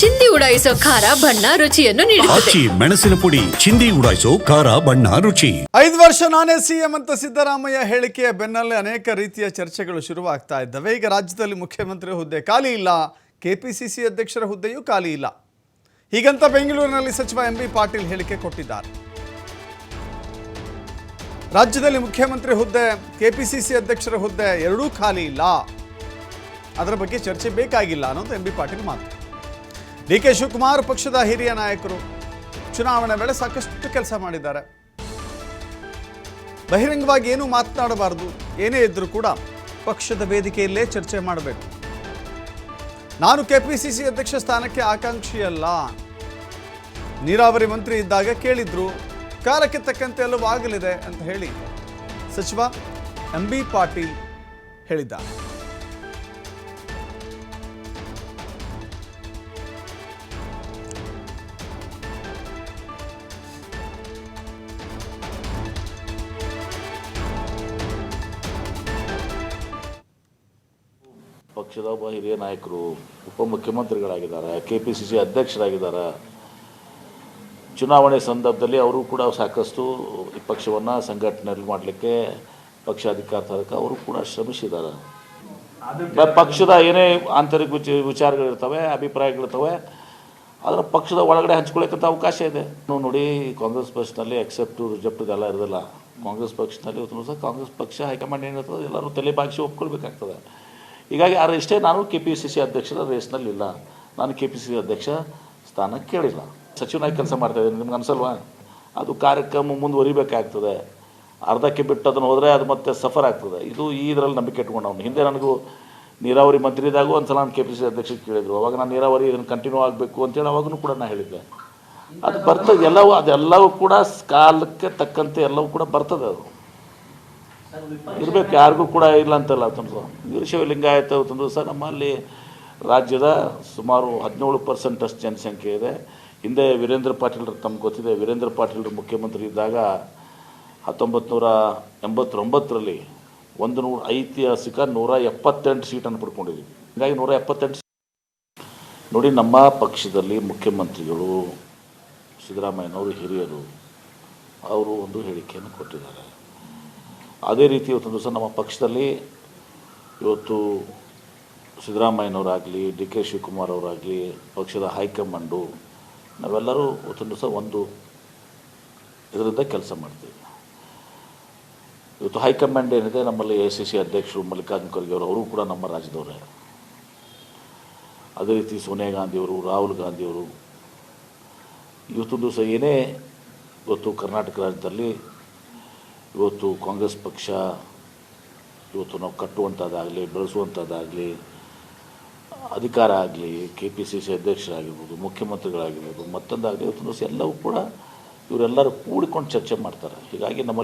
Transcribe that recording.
ಚಿಂದಿ ಉಡಾಯಿಸೋ ಖಾರ ಬಣ್ಣ ರುಚಿಯನ್ನು ನೀಡುತ್ತದೆ. ಆಚಿ ಮೆಣಸಿನ ಪುಡಿ ಚಿಂದಿ ಉಡಾಯಿಸೋ ಖಾರ ಬಣ್ಣ ರುಚಿ. ಐದು ವರ್ಷ ನಾನೇ ಸಿಎಂ ಅಂತ ಸಿದ್ದರಾಮಯ್ಯ ಹೇಳಿಕೆಯ ಬೆನ್ನಲ್ಲೇ ಅನೇಕ ರೀತಿಯ ಚರ್ಚೆಗಳು ಶುರುವಾಗ್ತಾ ಇದ್ದಾವೆ. ಈಗ ರಾಜ್ಯದಲ್ಲಿ ಮುಖ್ಯಮಂತ್ರಿ ಹುದ್ದೆ ಖಾಲಿ ಇಲ್ಲ. ಕೆಪಿಸಿಸಿ ಅಧ್ಯಕ್ಷರ ಹುದ್ದೆಯೂ ಖಾಲಿ ಇಲ್ಲ. ಹೀಗಂತ ಬೆಂಗಳೂರಿನಲ್ಲಿ ಸಚಿವ ಎಂ ಬಿ ಪಾಟೀಲ್ ಹೇಳಿಕೆ ಕೊಟ್ಟಿದ್ದಾರೆ. ರಾಜ್ಯದಲ್ಲಿ ಮುಖ್ಯಮಂತ್ರಿ ಹುದ್ದೆ ಕೆಪಿಸಿಸಿ ಅಧ್ಯಕ್ಷರ ಹುದ್ದೆ ಎರಡೂ ಖಾಲಿ ಇಲ್ಲ. ಅದರ ಬಗ್ಗೆ ಚರ್ಚೆ ಬೇಕಾಗಿಲ್ಲ ಅನ್ನೋದು ಎಂ ಬಿ ಪಾಟೀಲ್ ಮಾತು. ಡಿ ಕೆ ಶಿವಕುಮಾರ್ ಪಕ್ಷದ ಹಿರಿಯ ನಾಯಕರು ಚುನಾವಣೆ ವೇಳೆ ಸಾಕಷ್ಟು ಕೆಲಸ ಮಾಡಿದ್ದಾರೆ. ಬಹಿರಂಗವಾಗಿ ಏನು ಮಾತನಾಡಬಾರದು, ಏನೇ ಇದ್ರೂ ಕೂಡ ಪಕ್ಷದ ವೇದಿಕೆಯಲ್ಲೇ ಚರ್ಚೆ ಮಾಡಬೇಕು. ನಾನು ಕೆಪಿಸಿಸಿ ಅಧ್ಯಕ್ಷ ಸ್ಥಾನಕ್ಕೆ ಆಕಾಂಕ್ಷಿಯಲ್ಲ. ನೀರಾವರಿ ಮಂತ್ರಿ ಇದ್ದಾಗ ಕೇಳಿದ್ರು, ಕಾಲಕ್ಕೆ ತಕ್ಕಂತೆ ಎಲ್ಲವೂ ಆಗಲಿದೆ ಅಂತ ಹೇಳಿ. ಸಚಿವ ಎಂ ಬಿ ಪಾಟೀಲ್ ಹೇಳಿದ್ದಾರೆ. ಪಕ್ಷದ ಒಬ್ಬ ಹಿರಿಯ ನಾಯಕರು, ಉಪಮುಖ್ಯಮಂತ್ರಿಗಳಾಗಿದ್ದಾರೆ ಕೆ ಪಿ ಸಿ ಸಿ ಅಧ್ಯಕ್ಷರಾಗಿದ್ದಾರೆ. ಚುನಾವಣೆ ಸಂದರ್ಭದಲ್ಲಿ ಅವರು ಕೂಡ ಸಾಕಷ್ಟು ಈ ಪಕ್ಷವನ್ನು ಸಂಘಟನೆ ಮಾಡಲಿಕ್ಕೆ ಪಕ್ಷಾಧಿಕಾರ ತರಕ ಅವರು ಕೂಡ ಶ್ರಮಿಸಿದ್ದಾರೆ. ಪಕ್ಷದ ಏನೇ ಆಂತರಿಕ ವಿಚ, ವಿಚಾರಗಳಿರ್ತವೆ, ಅಭಿಪ್ರಾಯಗಳಿರ್ತವೆ ಅದರ ಪಕ್ಷದ ಒಳಗಡೆ ಹಂಚ್ಕೊಳ್ಳೋಕ್ಕಂಥ ಅವಕಾಶ ಇದೆ. ನೋಡಿ, ಕಾಂಗ್ರೆಸ್ ಪಕ್ಷದಲ್ಲಿ ಎಕ್ಸೆಪ್ಟು ರಿಜೆಪ್ಟ್ ಇದೆಲ್ಲ ಇರೋದಿಲ್ಲ. ಕಾಂಗ್ರೆಸ್ ಪಕ್ಷದಲ್ಲಿ ಇವತ್ತು ಸಹ ಕಾಂಗ್ರೆಸ್ ಪಕ್ಷ ಹೈಕಮಾಂಡ್ ಏನಿರ್ತದೆ ಎಲ್ಲರೂ ತಲೆ ಬಾಗಿಸಿ ಒಪ್ಕೊಳ್ಬೇಕಾಗ್ತದೆ. ಹೀಗಾಗಿ ಆ ಇಷ್ಟೇ ನಾನು ಕೆ ಪಿ ಸಿ ಸಿ ಅಧ್ಯಕ್ಷರ ರೇಸ್ನಲ್ಲಿಲ್ಲ ನಾನು ಕೆ ಪಿ ಸಿ ಸಿ ಅಧ್ಯಕ್ಷ ಸ್ಥಾನ ಕೇಳಿಲ್ಲ. ಸಚಿವನಾಗಿ ಕೆಲಸ ಮಾಡ್ತಾ ಇದ್ದೀನಿ. ನಿಮ್ಗೆ ಅನ್ಸಲ್ವಾ? ಅದು ಕಾರ್ಯಕ್ರಮ ಮುಂದುವರಿಬೇಕಾಗ್ತದೆ. ಅರ್ಧಕ್ಕೆ ಬಿಟ್ಟು ಅದನ್ನು ಹೋದರೆ ಅದು ಮತ್ತೆ ಸಫರ್ ಆಗ್ತದೆ. ಇದು ಈ ಇದರಲ್ಲಿ ನಂಬಿಕೆ ಇಟ್ಕೊಂಡವನು. ಹಿಂದೆ ನನಗೂ ನೀರಾವರಿ ಮಂತ್ರಿದಾಗೂ ಒಂದು ಸಲ ನಾನು ಕೆ ಪಿ ಸಿ ಅಧ್ಯಕ್ಷ ಕೇಳಿದ್ರು. ಅವಾಗ ನಾನು ನೀರಾವರಿ ಇದನ್ನು ಕಂಟಿನ್ಯೂ ಆಗಬೇಕು ಅಂತೇಳಿ ಅವಾಗೂ ಕೂಡ ನಾನು ಹೇಳಿದ್ದೆ. ಅದು ಬರ್ತದೆ. ಎಲ್ಲವೂ ಅದೆಲ್ಲವೂ ಕೂಡ ಕಾಲಕ್ಕೆ ತಕ್ಕಂತೆ ಎಲ್ಲವೂ ಕೂಡ ಬರ್ತದೆ ಅದು. ಇರಬೇಕು ಯಾರಿಗೂ ಕೂಡ ಇಲ್ಲ ಅಂತಲ್ಲ ತಂದು ವೀರಶೈವ ಲಿಂಗಾಯತ ತಂದು ಸರ್, ನಮ್ಮಲ್ಲಿ ರಾಜ್ಯದ ಸುಮಾರು ಹದಿನೇಳು ಪರ್ಸೆಂಟ್ ಅಷ್ಟು ಜನಸಂಖ್ಯೆ ಇದೆ. ಹಿಂದೆ ವೀರೇಂದ್ರ ಪಾಟೀಲ್ರು ತಮ್ಗೆ ಗೊತ್ತಿದೆ, ವೀರೇಂದ್ರ ಪಾಟೀಲ್ರು ಮುಖ್ಯಮಂತ್ರಿ ಇದ್ದಾಗ ಹತ್ತೊಂಬತ್ತು ನೂರ ಎಂಬತ್ತೊಂಬತ್ತರಲ್ಲಿ ಒಂದು ನೂರ ಐತಿಹಾಸಿಕ ನೂರ ಎಪ್ಪತ್ತೆಂಟು ಸೀಟನ್ನು ಪಡ್ಕೊಂಡಿದ್ದೀವಿ ಹೀಗಾಗಿ ನೂರ ಎಪ್ಪತ್ತೆಂಟು ನೋಡಿ, ನಮ್ಮ ಪಕ್ಷದಲ್ಲಿ ಮುಖ್ಯಮಂತ್ರಿಗಳು ಸಿದ್ದರಾಮಯ್ಯನವರು ಹಿರಿಯರು, ಅವರು ಒಂದು ಹೇಳಿಕೆಯನ್ನು ಕೊಟ್ಟಿದ್ದಾರೆ. ಅದೇ ರೀತಿ ಇವತ್ತೊಂದು ದಿವಸ ನಮ್ಮ ಪಕ್ಷದಲ್ಲಿ ಇವತ್ತು ಸಿದ್ದರಾಮಯ್ಯನವರಾಗಲಿ, ಡಿ ಕೆ ಶಿವಕುಮಾರ್ ಅವರಾಗಲಿ ಪಕ್ಷದ ಹೈಕಮಾಂಡು, ನಾವೆಲ್ಲರೂ ಇವತ್ತೊಂದು ದಿವಸ ಒಂದು ಇದರಿಂದ ಕೆಲಸ ಮಾಡ್ತೀವಿ. ಇವತ್ತು ಹೈಕಮಾಂಡ್ ಏನಿದೆ, ನಮ್ಮಲ್ಲಿ ಎ ಸಿ ಸಿ ಅಧ್ಯಕ್ಷರು ಮಲ್ಲಿಕಾರ್ಜುನ ಖರ್ಗೆ ಅವರು ಅವರು ಕೂಡ ನಮ್ಮ ರಾಜ್ಯದವರೇ. ಅದೇ ರೀತಿ ಸೋನಿಯಾ ಗಾಂಧಿಯವರು ರಾಹುಲ್ ಗಾಂಧಿಯವರು ಇವತ್ತೊಂದು ದಿವಸ ಏನೇ ಇವತ್ತು ಕರ್ನಾಟಕ ರಾಜ್ಯದಲ್ಲಿ ಇವತ್ತು ಕಾಂಗ್ರೆಸ್ ಪಕ್ಷ ಇವತ್ತು ನಾವು ಕಟ್ಟುವಂಥದ್ದಾಗಲಿ, ಬೆಳೆಸುವಂಥದ್ದಾಗಲಿ, ಅಧಿಕಾರ ಆಗಲಿ ಕೆ ಪಿ ಸಿ ಸಿ ಅಧ್ಯಕ್ಷರಾಗಿರ್ಬೋದು, ಮುಖ್ಯಮಂತ್ರಿಗಳಾಗಿರ್ಬೋದು, ಮತ್ತೊಂದಾಗಲಿ, ಇವತ್ತು ಎಲ್ಲವೂ ಕೂಡ ಇವರೆಲ್ಲರೂ ಕೂಡಿಕೊಂಡು ಚರ್ಚೆ ಮಾಡ್ತಾರೆ. ಹೀಗಾಗಿ ನಮ್ಮಲ್ಲಿ